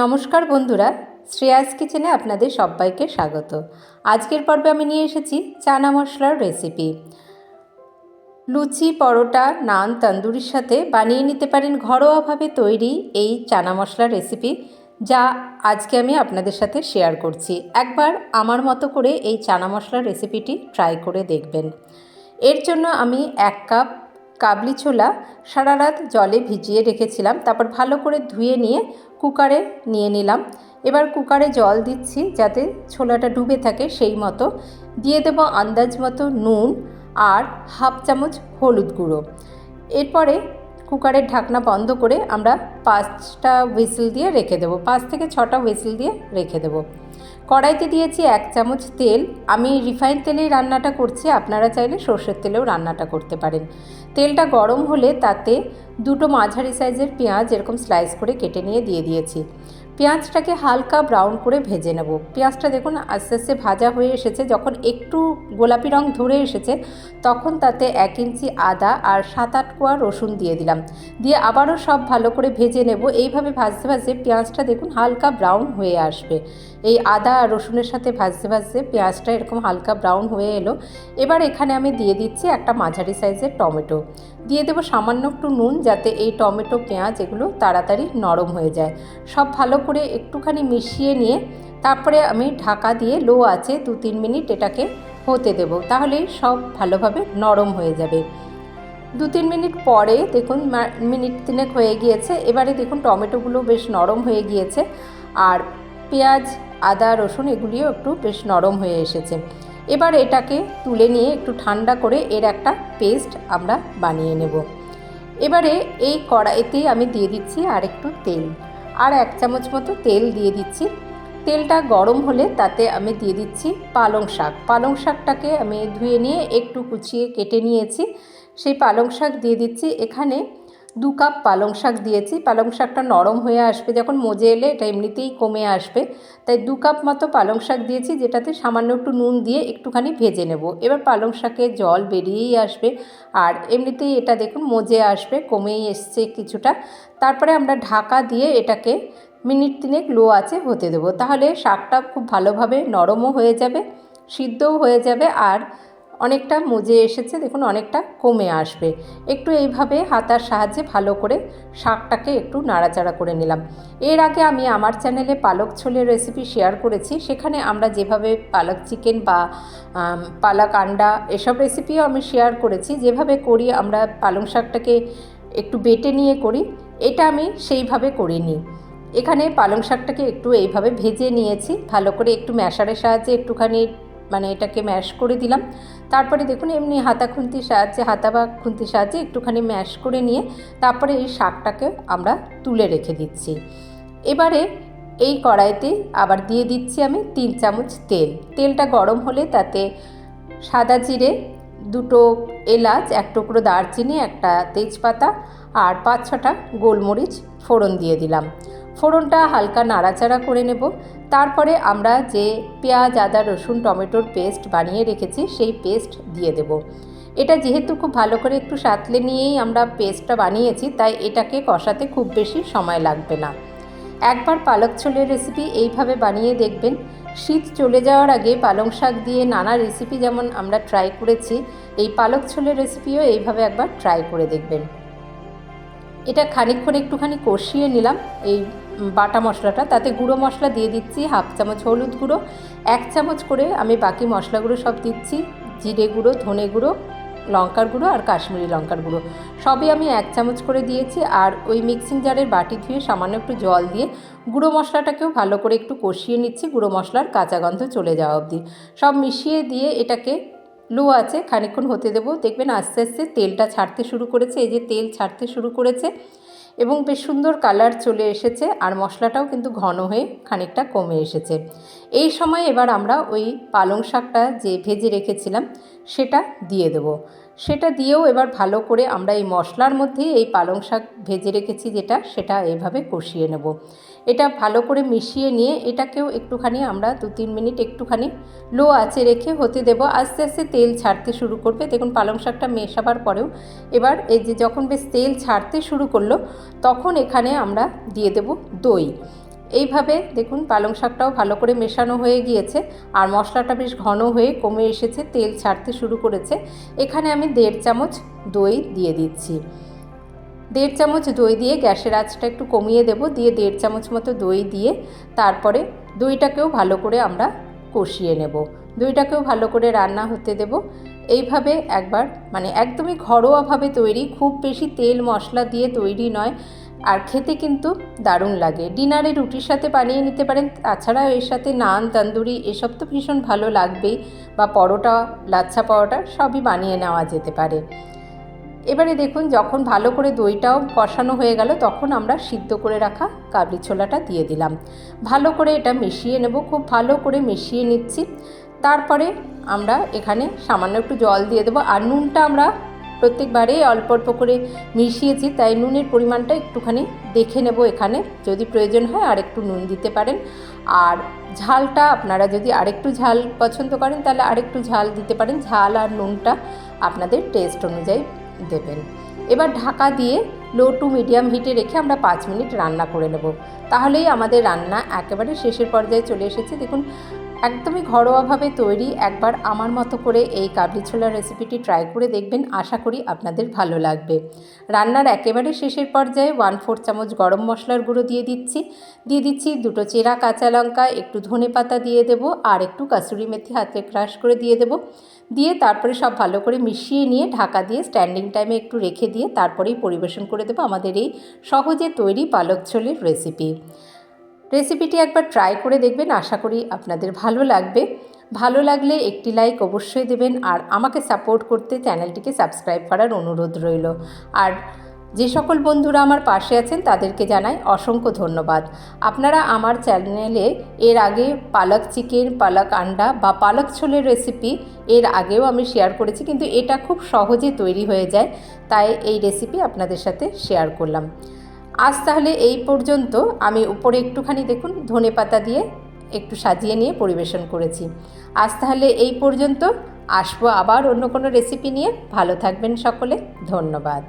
নমস্কার বন্ধুরা, শ্রেয়াস কিচেনে আপনাদের সবাইকে স্বাগত। আজকের পর্বে আমি নিয়ে এসেছি চানা মশলার রেসিপি লুচি, পরোটা, নান, তন্দুরির সাথে বানিয়ে নিতে পারেন ঘরোয়াভাবে তৈরি এই চানা মশলার রেসিপি যা আজকে আমি আপনাদের সাথে শেয়ার করছি। একবার আমার মতো করে এই চানা মশলার রেসিপিটি ট্রাই করে দেখবেন। এর জন্য আমি এক কাপ কাবলি ছোলা সারা রাত জলে ভিজিয়ে রেখেছিলাম, তারপর ভালো করে ধুয়ে নিয়ে কুকারে নিয়ে নিলাম। এবার কুকারে জল দিচ্ছি যাতে ছোলাটা ডুবে থাকে সেই মতো। দিয়ে দেবো আন্দাজ মতো নুন আর হাফ চামচ হলুদ গুঁড়ো। এরপরে কুকারের ঢাকনা বন্ধ করে আমরা পাঁচটা হুইসেল দিয়ে রেখে দেবো। পাঁচ থেকে ছটা হুইসেল দিয়ে রেখে দেবো। কড়াইতে দিয়েছি এক চামচ তেল। আমি রিফাইন তেলেই রান্নাটা করছি। আপনারা চাইলে সর্ষের তেলেও রান্নাটা করতে পারেন। তেলটা গরম হলে তাতে দুটো মাঝারি সাইজের পেঁয়াজ এরকম স্লাইস করে কেটে নিয়ে দিয়ে দিয়েছি। পেঁয়াজটাকে হালকা ব্রাউন করে ভেজে নেব। পেঁয়াজটা দেখুন আস্তে আস্তে ভাজা হয়ে এসেছে। যখন একটু গোলাপি রং ধরে এসেছে, তখন তাতে এক ইঞ্চি আদা আর সাত আট কোয়া রসুন দিয়ে দিলাম। দিয়ে আবারও সব ভালো করে ভেজে নেব। এইভাবে ভাজতে ভাজতে পেঁয়াজটা দেখুন হালকা ব্রাউন হয়ে আসবে। এই আদা আর রসুনের সাথে ভাজতে ভাজতে পেঁয়াজটা এরকম হালকা ব্রাউন হয়ে এলো। এবার এখানে আমি দিয়ে দিচ্ছি একটা মাঝারি সাইজের টমেটো। দিয়ে দেবো সামান্য একটু নুন যাতে এই টমেটো পেঁয়াজ এগুলো তাড়াতাড়ি নরম হয়ে যায়। সব ভালো করে একটুখানি মিশিয়ে নিয়ে তারপরে আমি ঢাকা দিয়ে লো আছে দু তিন মিনিট এটাকে হতে দেব। তাহলেই সব ভালোভাবে নরম হয়ে যাবে। দু তিন মিনিট পরে দেখুন মিনিট তিনেক হয়ে গিয়েছে। এবারে দেখুন টমেটোগুলো বেশ নরম হয়ে গিয়েছে আর পেঁয়াজ, আদা, রসুন এগুলিও একটু বেশ নরম হয়ে এসেছে। এবার এটাকে তুলে নিয়ে একটু ঠান্ডা করে এর একটা পেস্ট আমরা বানিয়ে নেব। এবারে এই কড়াইতেই আমি দিয়ে দিচ্ছি আর একটু তেল। আর এক চামচ মতো তেল দিয়ে দিচ্ছি। তেলটা গরম হলে তাতে আমি দিয়ে দিচ্ছি পালং শাক। পালং শাকটাকে আমি ধুয়ে নিয়ে একটু কুচিয়ে কেটে নিয়েছি। সেই পালং শাক দিয়ে দিচ্ছি। এখানে দু কাপ পালং শাক দিয়েছি। পালং শাকটা নরম হয়ে আসবে, যখন মজে এলে এটা এমনিতেই কমে আসবে। তাই দু কাপ মতো পালং শাক দিয়েছি, যেটাতে সামান্য একটু নুন দিয়ে একটুখানি ভেজে নেব। এবার পালং শাকে জল বেরিয়েই আসবে, আর এমনিতেই এটা দেখুন মজে আসবে, কমেই এসছে কিছুটা। তারপরে আমরা ঢাকা দিয়ে এটাকে মিনিট তিনেক লো আছে হতে দেবো। তাহলে শাকটা খুব ভালোভাবে নরমও হয়ে যাবে, সিদ্ধও হয়ে যাবে, আর অনেকটা মজে এসেছে, দেখুন অনেকটা কমে আসবে। একটু এইভাবে হাতার সাহায্যে ভালো করে শাকটাকে একটু নাড়াচাড়া করে নিলাম। এর আগে আমি আমার চ্যানেলে পালক ছোলের রেসিপি শেয়ার করেছি, সেখানে আমরা যেভাবে পালক চিকেন বা পালক আন্ডা এসব রেসিপিও আমি শেয়ার করেছি, যেভাবে করি আমরা পালং শাকটাকে একটু বেটে নিয়ে করি, এটা আমি সেইভাবে করিনি। এখানে পালং শাকটাকে একটু এইভাবে ভেজে নিয়েছি, ভালো করে একটু ম্যাশারের সাহায্যে একটুখানি মানে এটাকে ম্যাশ করে দিলাম। তারপরে দেখুন, এমনি হাতা খুন্তির সাহায্যে, হাতা বা খুন্তির সাহায্যে একটুখানি ম্যাশ করে নিয়ে তারপরে এই শাকটাকে আমরা তুলে রেখে দিচ্ছি। এবারে এই কড়াইতে আবার দিয়ে দিচ্ছি আমি তিন চামচ তেল। তেলটা গরম হলে তাতে সাদা জিরে, দুটো এলাচ, এক টুকরো দারচিনি, একটা তেজপাতা আর পাঁচ ছটা গোলমরিচ ফোড়ন দিয়ে দিলাম। ফোড়নটা হালকা নাড়াচাড়া করে নেব। তারপরে আমরা যে পেঁয়াজ, আদা, রসুন, টমেটোর পেস্ট বানিয়ে রেখেছি, সেই পেস্ট দিয়ে দেব। এটা যেহেতু খুব ভালো করে একটু সাতলে নিয়েই আমরা পেস্টটা বানিয়েছি, তাই এটাকে কষাতে খুব বেশি সময় লাগবে না। একবার পালক ছোলের রেসিপি এইভাবে বানিয়ে দেখবেন। শীত চলে যাওয়ার আগে পালং শাক দিয়ে নানা রেসিপি যেমন আমরা ট্রাই করেছি, এই পালক ছোলের রেসিপিও এইভাবে একবার ট্রাই করে দেখবেন। এটা খানিকক্ষণ একটুখানি কষিয়ে নিলাম, এই বাটা মশলাটা। তাতে গুঁড়ো মশলা দিয়ে দিচ্ছি, হাফ চামচ হলুদ গুঁড়ো, এক চামচ করে আমি বাকি মশলাগুলো সব দিচ্ছি, জিরে গুঁড়ো, ধনে গুঁড়ো, লঙ্কার গুঁড়ো আর কাশ্মীরি লঙ্কার গুঁড়ো। সবই আমি এক চামচ করে দিয়েছি আর ওই মিক্সিং জারের বাটি ধুয়ে সামান্য একটু জল দিয়ে গুঁড়ো মশলাটাকেও ভালো করে একটু কষিয়ে নিচ্ছি, গুঁড়ো মশলার কাঁচা গন্ধ চলে যাওয়া অবধি। সব মিশিয়ে দিয়ে এটাকে লো আছে খানিক্ষণ হতে দেবো। দেখবেন আস্তে আস্তে তেলটা ছাড়তে শুরু করেছে, এই যে তেল ছাড়তে শুরু করেছে এবং বেশ সুন্দর কালার চলে এসেছে আর মশলাটাও কিন্তু ঘন হয়ে খানিকটা কমে এসেছে। এই সময় এবার আমরা ওই পালং শাকটা যে ভেজে রেখেছিলাম, সেটা দিয়ে দেবো। সেটা দিয়েও এবার ভালো করে আমরা এই মশলার মধ্যেই এই পালং শাক ভেজে রেখেছি যেটা, সেটা এভাবে কষিয়ে নেব। এটা ভালো করে মিশিয়ে নিয়ে এটাকেও একটুখানি আমরা দু তিন মিনিট একটুখানি লো আঁচে রেখে হতে দেব। আস্তে আস্তে তেল ছাড়তে শুরু করবে। দেখুন পালং শাকটা মেশাবার পরেও এবার এই যে যখন বেশ তেল ছাড়তে শুরু করল, তখন এখানে আমরা দিয়ে দেব দই। এইভাবে দেখুন পালং শাকটাও ভালো করে মেশানো হয়ে গিয়েছে আর মশলাটা বেশ ঘন হয়ে কমে এসেছে, তেল ছাড়তে শুরু করেছে। এখানে আমি দেড় চামচ দই দিয়ে দিচ্ছি। দেড় চামচ দই দিয়ে গ্যাসের আঁচটা একটু কমিয়ে দেব, দিয়ে দেড় চামচ মতো দই দিয়ে তারপরে দইটাকেও ভালো করে আমরা কষিয়ে নেব। দইটাকেও ভালো করে রান্না হতে দেব। এইভাবে একবার মানে একদমই ঘরোয়াভাবে তৈরি, খুব বেশি তেল মশলা দিয়ে তৈরি নয়। আর খেতে কিন্তু দারুণ লাগে। ডিনারে রুটির সাথে বানিয়ে নিতে পারেন তাছাড়া এর সাথে নান, তন্দুরি এসব তো ভীষণ ভালো লাগবেই বা পরোটা, লাচ্ছা পরোটা সবই বানিয়ে নেওয়া যেতে পারে। এবারে দেখুন, যখন ভালো করে দইটাও কষানো হয়ে গেল, তখন আমরা সিদ্ধ করে রাখা কাবলি ছোলাটা দিয়ে দিলাম। ভালো করে এটা মিশিয়ে নেব, খুব ভালো করে মিশিয়ে নিচ্ছি। তারপরে আমরা এখানে সামান্য একটু জল দিয়ে দেবো, আর নুনটা আমরা প্রত্যেকবারে অল্প অল্প করে মিশিয়েছি, তাই নুনের পরিমাণটা একটুখানি দেখে নেব এখানে। যদি প্রয়োজন হয় আর একটু নুন দিতে পারেন। আর ঝালটা আপনারা যদি আরেকটু ঝাল পছন্দ করেন, তাহলে আরেকটু ঝাল দিতে পারেন। ঝাল আর নুনটা আপনাদের টেস্ট অনুযায়ী দেবেন। এবার ঢাকা দিয়ে লো টু মিডিয়াম হিটে রেখে আমরা পাঁচ মিনিট রান্না করে নেব। তাহলেই আমাদের রান্না একেবারে শেষের পর্যায়ে চলে এসেছে। দেখুন একদমই ঘরোয়াভাবে তৈরি, একবার আমার মতো করে এই কাবলি ছোলার রেসিপিটি ট্রাই করে দেখবেন, আশা করি আপনাদের ভালো লাগবে। রান্নার একেবারে শেষের পর্যায়ে ওয়ান ফোর চামচ গরম মশলার গুঁড়ো দিয়ে দিচ্ছি। দিয়ে দিচ্ছি দুটো চেরা কাঁচা লঙ্কা, একটু ধনে পাতা দিয়ে দেবো আর একটু কাসুরি মেথি হাতে ক্রাশ করে দিয়ে দেবো। দিয়ে তারপরে সব ভালো করে মিশিয়ে নিয়ে ঢাকা দিয়ে স্ট্যান্ডিং টাইমে একটু রেখে দিয়ে তারপরেই পরিবেশন করে দেবো আমাদের এই সহজে তৈরি পালক ছোলের রেসিপি রেসিপিটি একবার ট্রাই করে দেখবেন, আশা করি আপনাদের ভালো লাগবে। ভালো লাগলে একটি লাইক অবশ্যই দেবেন, আর আমাকে সাপোর্ট করতে চ্যানেলটিকে সাবস্ক্রাইব করার অনুরোধ রইল। আর যে সকল বন্ধুরা আমার পাশে আছেন, তাদেরকে জানাই অসংখ্য ধন্যবাদ। আপনারা আমার চ্যানেলে এর আগে পালক চিকেন, পালক আন্ডা বা পালক ছোলের রেসিপি এর আগেও আমি শেয়ার করেছি, কিন্তু এটা খুব সহজে তৈরি হয়ে যায়, তাই এই রেসিপি আপনাদের সাথে শেয়ার করলাম। আজ তাহলে এই পর্যন্ত। আমি উপরে একটুখানি দেখুন, ধনে পাতা দিয়ে একটু সাজিয়ে নিয়ে পরিবেশন করেছি। আজ তাহলে এই পর্যন্ত। আসব আবার অন্য কোনো রেসিপি নিয়ে। ভালো থাকবেন সকলে। ধন্যবাদ।